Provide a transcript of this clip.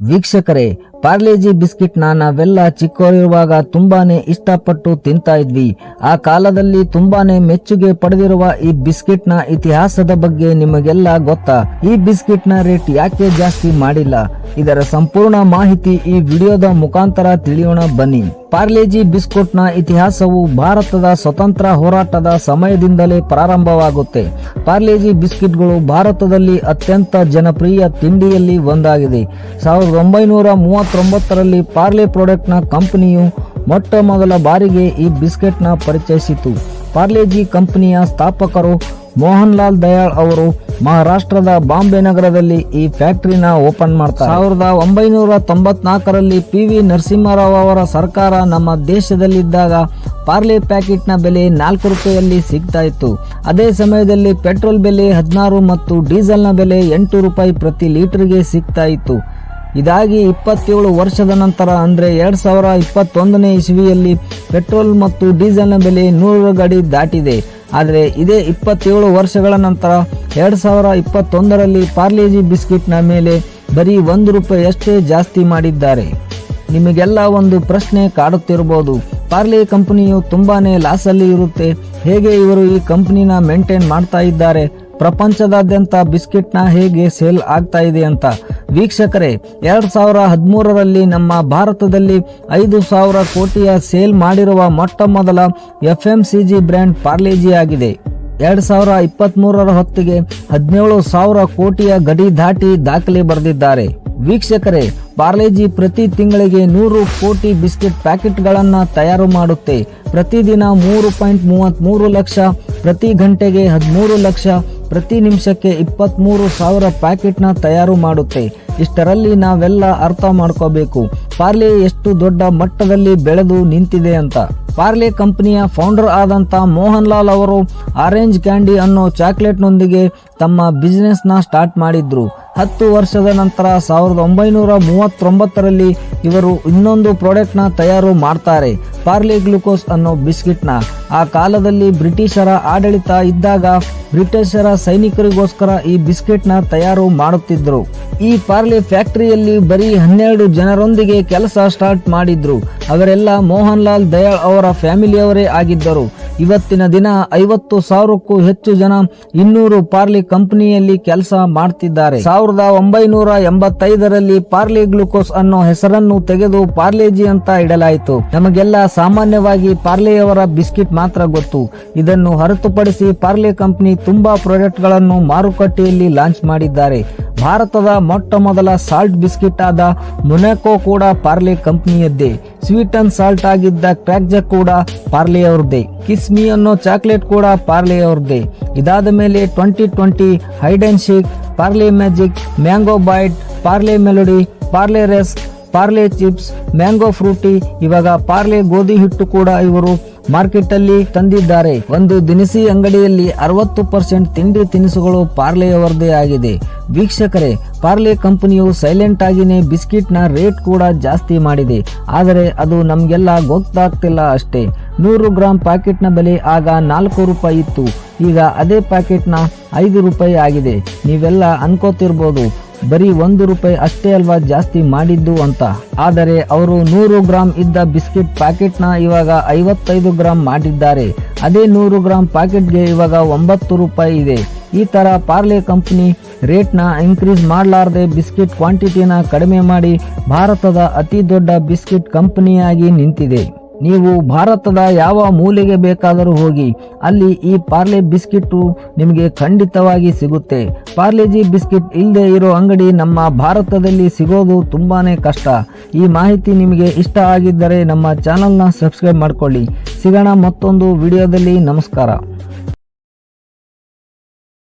ವೀಕ್ಷಕರೇ, ಪಾರ್ಲೇಜಿ ಬಿಸ್ಕಿಟ್ನ ನಾವೆಲ್ಲ ಚಿಕ್ಕವರಿರುವಾಗ ತುಂಬಾನೇ ಇಷ್ಟಪಟ್ಟು ತಿಂತಾ ಇದ್ವಿ. ಆ ಕಾಲದಲ್ಲಿ ತುಂಬಾನೇ ಮೆಚ್ಚುಗೆ ಪಡೆದಿರುವ ಈ ಬಿಸ್ಕಿಟ್ನ ಇತಿಹಾಸದ ಬಗ್ಗೆ ನಿಮಗೆಲ್ಲ ಗೊತ್ತಾ? ಈ ಬಿಸ್ಕಿಟ್ನ ರೇಟ್ ಯಾಕೆ ಜಾಸ್ತಿ ಮಾಡಿಲ್ಲ? ಇದರ ಸಂಪೂರ್ಣ ಮಾಹಿತಿ ಈ ವಿಡಿಯೋದ ಮುಖಾಂತರ ತಿಳಿಯೋಣ ಬನ್ನಿ. ಪಾರ್ಲೇಜಿ ಬಿಸ್ಕುಟ್ನ ಇತಿಹಾಸವು ಭಾರತದ ಸ್ವತಂತ್ರ ಹೋರಾಟದ ಸಮಯದಿಂದಲೇ ಪ್ರಾರಂಭವಾಗುತ್ತೆ. ಪಾರ್ಲೆಜಿ ಬಿಸ್ಕಿಟ್ಗಳು ಭಾರತದಲ್ಲಿ ಅತ್ಯಂತ ಜನಪ್ರಿಯ ತಿಂಡಿಯಲ್ಲಿ ಒಂದಾಗಿದೆ. ಸಾವಿರದ ಒಂಬೈನೂರ ಮೂವತ್ತೊಂಬತ್ತರಲ್ಲಿ ಪಾರ್ಲೆ ಪ್ರಾಡಕ್ಟ್ನ ಕಂಪನಿಯು ಮೊಟ್ಟ ಮೊದಲ ಬಾರಿಗೆ ಈ ಬಿಸ್ಕೆಟ್ನ ಪರಿಚಯಿಸಿತು. ಪಾರ್ಲೆಜಿ ಕಂಪನಿಯ ಸ್ಥಾಪಕರು ಮೋಹನ್ ಲಾಲ್ ದಯಾಳ್ ಅವರು ಮಹಾರಾಷ್ಟ್ರದ ಬಾಂಬೆ ನಗರದಲ್ಲಿ ಈ ಫ್ಯಾಕ್ಟರಿನ ಓಪನ್ ಮಾಡ್ತಾರೆ. ಸಾವಿರದ ಒಂಬೈನೂರ ತೊಂಬತ್ನಾಲ್ಕರಲ್ಲಿ ಪಿ ವಿ ನರಸಿಂಹರಾವ್ ಅವರ ಸರ್ಕಾರ ನಮ್ಮ ದೇಶದಲ್ಲಿದ್ದಾಗ ಪಾರ್ಲೆ ಪ್ಯಾಕೆಟ್ನ ಬೆಲೆ ನಾಲ್ಕು ರೂಪಾಯಿಯಲ್ಲಿ ಸಿಗ್ತಾ ಇತ್ತು. ಅದೇ ಸಮಯದಲ್ಲಿ ಪೆಟ್ರೋಲ್ ಬೆಲೆ ಹದಿನಾರು ಮತ್ತು ಡೀಸೆಲ್ನ ಬೆಲೆ ಎಂಟು ರೂಪಾಯಿ ಪ್ರತಿ ಲೀಟರ್ಗೆ ಸಿಗ್ತಾ ಇತ್ತು. ಇದಾಗಿ ಇಪ್ಪತ್ತೇಳು ವರ್ಷದ ನಂತರ, ಅಂದರೆ ಎರಡು ಸಾವಿರ ಇಪ್ಪತ್ತೊಂದನೇ ಇಸವಿಯಲ್ಲಿ ಪೆಟ್ರೋಲ್ ಮತ್ತು ಡೀಸೆಲ್ನ ಬೆಲೆ ನೂರು ಗಡಿ ದಾಟಿದೆ. ಆದರೆ ಇದೇ ಇಪ್ಪತ್ತೇಳು ವರ್ಷಗಳ ನಂತರ, ಎರಡು ಸಾವಿರ ಇಪ್ಪತ್ತೊಂದರಲ್ಲಿ ಪಾರ್ಲೇಜಿ ಬಿಸ್ಕಿಟ್ನ ಮೇಲೆ ಬರೀ ಒಂದು ರೂಪಾಯಿಯಷ್ಟೇ ಜಾಸ್ತಿ ಮಾಡಿದ್ದಾರೆ. ನಿಮಗೆಲ್ಲ ಒಂದು ಪ್ರಶ್ನೆ ಕಾಡುತ್ತಿರಬಹುದು. ಪಾರ್ಲೆ ಕಂಪನಿಯು ತುಂಬಾ ಲಾಸಲ್ಲಿ ಇರುತ್ತೆ. ಹೇಗೆ ಇವರು ಈ ಕಂಪನಿನ ಮೇಂಟೈನ್ ಮಾಡ್ತಾ ಇದ್ದಾರೆ? ಪ್ರಪಂಚದಾದ್ಯಂತ ಬಿಸ್ಕೆಟ್ನ ಹೇಗೆ ಸೇಲ್ ಆಗ್ತಾ ಇದೆ ಅಂತ. ವೀಕ್ಷಕರೇ, ಎರಡು ಸಾವಿರ ಹದಿಮೂರರಲ್ಲಿ ನಮ್ಮ ಭಾರತದಲ್ಲಿ ಐದು ಸಾವಿರ ಕೋಟಿಯ ಸೇಲ್ ಮಾಡಿರುವ ಮೊಟ್ಟ ಮೊದಲ F M C G brand Parle G ಆಗಿದೆ. ಎರಡು ಸಾವಿರ ಇಪ್ಪತ್ಮೂರರ ಹೊತ್ತಿಗೆ ಹದಿನೇಳು ಸಾವಿರ ಕೋಟಿಯ ಗಡಿ ದಾಟಿ ದಾಖಲೆ ಬರೆದಿದ್ದಾರೆ. ವೀಕ್ಷಕರೇ, ಪಾರ್ಲೇಜಿ ಪ್ರತಿ ತಿಂಗಳಿಗೆ ನೂರು ಕೋಟಿ ಬಿಸ್ಕೆಟ್ ಪ್ಯಾಕೆಟ್ಗಳನ್ನು ತಯಾರು ಮಾಡುತ್ತೆ. ಪ್ರತಿದಿನ ಮೂರು ಪಾಯಿಂಟ್ ಮೂವತ್ತ್ ಮೂರು ಲಕ್ಷ, ಪ್ರತಿ ಗಂಟೆಗೆ ಹದಿಮೂರು ಲಕ್ಷ ಪ್ರತಿ ನಿಮಿಷಕ್ಕೆ ಇಪ್ಪತ್ತ್ಮೂರು ಸಾವಿರ ಪ್ಯಾಕೆಟ್ನ ತಯಾರು ಮಾಡುತ್ತೆ. ಇಷ್ಟರಲ್ಲಿ ನಾವೆಲ್ಲ ಅರ್ಥ ಮಾಡ್ಕೋಬೇಕು. ಪಾರ್ಲೆ ಎಷ್ಟು ದೊಡ್ಡ ಮಟ್ಟದಲ್ಲಿ ಬೆಳೆದು ನಿಂತಿದೆ ಅಂತ. ಪಾರ್ಲೆ ಕಂಪನಿಯ ಫೌಂಡರ್ ಆದಂತ ಮೋಹನ್ ಲಾಲ್ ಅವರು ಆರೆಂಜ್ ಕ್ಯಾಂಡಿ ಅನ್ನೋ ಚಾಕ್ಲೇಟ್ನೊಂದಿಗೆ ತಮ್ಮ ಬಿಸ್ನೆಸ್ನ ಸ್ಟಾರ್ಟ್ ಮಾಡಿದ್ರು. ಹತ್ತು ವರ್ಷದ ನಂತರ ಸಾವಿರದ ಒಂಬೈನೂರ ಮೂವತ್ತೊಂಬತ್ತರಲ್ಲಿ ಇವರು ಇನ್ನೊಂದು ಪ್ರಾಡಕ್ಟ್ನ ತಯಾರು ಮಾಡ್ತಾರೆ, ಪಾರ್ಲೆ ಗ್ಲುಕೋಸ್ ಅನ್ನೋ ಬಿಸ್ಕಿಟ್ನ. ಆ ಕಾಲದಲ್ಲಿ ಬ್ರಿಟಿಷರ ಆಡಳಿತ ಇದ್ದಾಗ ಬ್ರಿಟಿಷರ ಸೈನಿಕರಿಗೋಸ್ಕರ ಈ ಬಿಸ್ಕೆಟ್ನ ತಯಾರು ಮಾಡುತ್ತಿದ್ದರು ಈ ಪಾರ್ಲೆ ಫ್ಯಾಕ್ಟರಿಯಲ್ಲಿ ಬರೀ ಹನ್ನೆರಡು ಜನರೊಂದಿಗೆ ಕೆಲಸ ಸ್ಟಾರ್ಟ್ ಮಾಡಿದ್ರು. ಅವರೆಲ್ಲ ಮೋಹನ್ ಲಾಲ್ ದಯಾಳ್ ಅವರ ಫ್ಯಾಮಿಲಿಯವರೇ ಆಗಿದ್ದರು. ಇವತ್ತಿನ ದಿನ ಐವತ್ತು ಸಾವಿರಕ್ಕೂ ಹೆಚ್ಚು ಜನ ಇನ್ನೂರು ಪಾರ್ಲಿ ಕಂಪನಿಯಲ್ಲಿ ಕೆಲಸ ಮಾಡ್ತಿದ್ದಾರೆ. ಸಾವಿರದ ಒಂಬೈನೂರ ಎಂಬತ್ತೈದರಲ್ಲಿ ಪಾರ್ಲಿ ಗ್ಲುಕೋಸ್ ಅನ್ನೋ ಹೆಸರನ್ನು ತೆಗೆದು ಪಾರ್ಲೇಜಿ ಅಂತ ಇಡಲಾಯಿತು. ನಮಗೆಲ್ಲ ಸಾಮಾನ್ಯವಾಗಿ ಪಾರ್ಲೆಯವರ ಬಿಸ್ಕಿಟ್ ಮಾತ್ರ ಗೊತ್ತು. ಇದನ್ನು ಹೊರತುಪಡಿಸಿ ಪಾರ್ಲೆ ಕಂಪನಿ ತುಂಬಾ ಪ್ರಾಡಕ್ಟ್ಗಳನ್ನು ಮಾರುಕಟ್ಟೆಯಲ್ಲಿ ಲಾಂಚ್ ಮಾಡಿದ್ದಾರೆ. ಭಾರತದ ಮೊಟ್ಟ ಮೊದಲ ಸಾಲ್ಟ್ ಬಿಸ್ಕಿಟ್ ಆದ ಮೊನಾಕೋ ಕೂಡ ಪಾರ್ಲೆ ಕಂಪನಿಯದ್ದೇ ಸ್ವೀಟ್ ಅಂಡ್ ಸಾಲ್ಟ್ ಆಗಿದ್ದ ಕ್ರ್ಯಾಕ್ಜಕ್ ಕೂಡ ಪಾರ್ಲೆ ಅವ್ರದೇ ಕಿಸ್ಮಿ ಅನ್ನೋ ಚಾಕ್ಲೇಟ್ ಕೂಡ ಪಾರ್ಲೆ ಅವ್ರದೇ ಇದಾದ ಮೇಲೆ twenty twenty hide and seek Parle magic mango bite Parle melody Parle race Parle chips mango Frooti ಇವಾಗ ಪಾರ್ಲೆ ಗೋಧಿ ಹಿಟ್ಟು ಕೂಡ ಇವರು ಮಾರ್ಕೆಟ್ ಅಲ್ಲಿ ತಂದಿದ್ದಾರೆ. ಒಂದು ದಿನಸಿ ಅಂಗಡಿಯಲ್ಲಿ ಅರವತ್ತು ಪರ್ಸೆಂಟ್ ತಿಂಡಿ ತಿನಿಸುಗಳು ಪಾರ್ಲೆಯವರದೇ ಆಗಿದೆ. ವೀಕ್ಷಕರೇ, ಪಾರ್ಲೆ ಕಂಪನಿಯು ಸೈಲೆಂಟ್ ಆಗಿನೇ ಬಿಸ್ಕಿಟ್ನ ರೇಟ್ ಕೂಡ ಜಾಸ್ತಿ ಮಾಡಿದೆ. ಆದರೆ ಅದು ನಮ್ಗೆಲ್ಲ ಗೊತ್ತಾಗ್ತಿಲ್ಲ ಅಷ್ಟೇ. ನೂರು ಗ್ರಾಂ ಪ್ಯಾಕೆಟ್ನ ಬೆಲೆ ಆಗ ನಾಲ್ಕು ರೂಪಾಯಿ ಇತ್ತು. ಈಗ ಅದೇ ಪ್ಯಾಕೆಟ್ನ ಐದು ರೂಪಾಯಿ ಆಗಿದೆ. ನೀವೆಲ್ಲ ಅನ್ಕೋತಿರ್ಬೋದು. ಬರೀ ಒಂದು ರೂಪಾಯಿ ಅಷ್ಟೇ ಅಲ್ವಾ ಜಾಸ್ತಿ ಮಾಡಿದ್ದು ಅಂತ. ಆದರೆ ಅವರು ನೂರು ಗ್ರಾಂ ಇದ್ದ ಬಿಸ್ಕೆಟ್ ಪ್ಯಾಕೆಟ್ನ ಇವಾಗ ಐವತ್ತೈದು ಗ್ರಾಂ ಮಾಡಿದ್ದಾರೆ. ಅದೇ ನೂರು ಗ್ರಾಂ ಪ್ಯಾಕೆಟ್ಗೆ ಇವಾಗ ಒಂಬತ್ತು ರೂಪಾಯಿ ಇದೆ. ಈ ತರ ಪಾರ್ಲೆ ಕಂಪನಿ ರೇಟ್ನ ಇನ್ಕ್ರೀಸ್ ಮಾಡಲಾರದೆ ಬಿಸ್ಕೆಟ್ ಕ್ವಾಂಟಿಟಿನ ಕಡಿಮೆ ಮಾಡಿ ಭಾರತದ ಅತಿ ದೊಡ್ಡ ಬಿಸ್ಕೆಟ್ ಕಂಪನಿಯಾಗಿ ನಿಂತಿದೆ. ನೀವು ಭಾರತದ ಯಾವ ಮೂಲೆಗೆ ಬೇಕಾದರೂ ಹೋಗಿ, ಅಲ್ಲಿ ಈ ಪಾರ್ಲೆ ಬಿಸ್ಕಿಟ್ಟು ನಿಮಗೆ ಖಂಡಿತವಾಗಿ ಸಿಗುತ್ತೆ. ಪಾರ್ಲೆಜಿ ಬಿಸ್ಕಿಟ್ ಇಲ್ಲದೆ ಇರೋ ಅಂಗಡಿ ನಮ್ಮ ಭಾರತದಲ್ಲಿ ಸಿಗೋದು ತುಂಬಾ ಕಷ್ಟ. ಈ ಮಾಹಿತಿ ನಿಮಗೆ ಇಷ್ಟ ಆಗಿದ್ದರೆ ನಮ್ಮ ಚಾನಲ್ನ ಸಬ್ಸ್ಕ್ರೈಬ್ ಮಾಡ್ಕೊಳ್ಳಿ. ಸಿಗೋಣ ಮತ್ತೊಂದು ವಿಡಿಯೋದಲ್ಲಿ. ನಮಸ್ಕಾರ.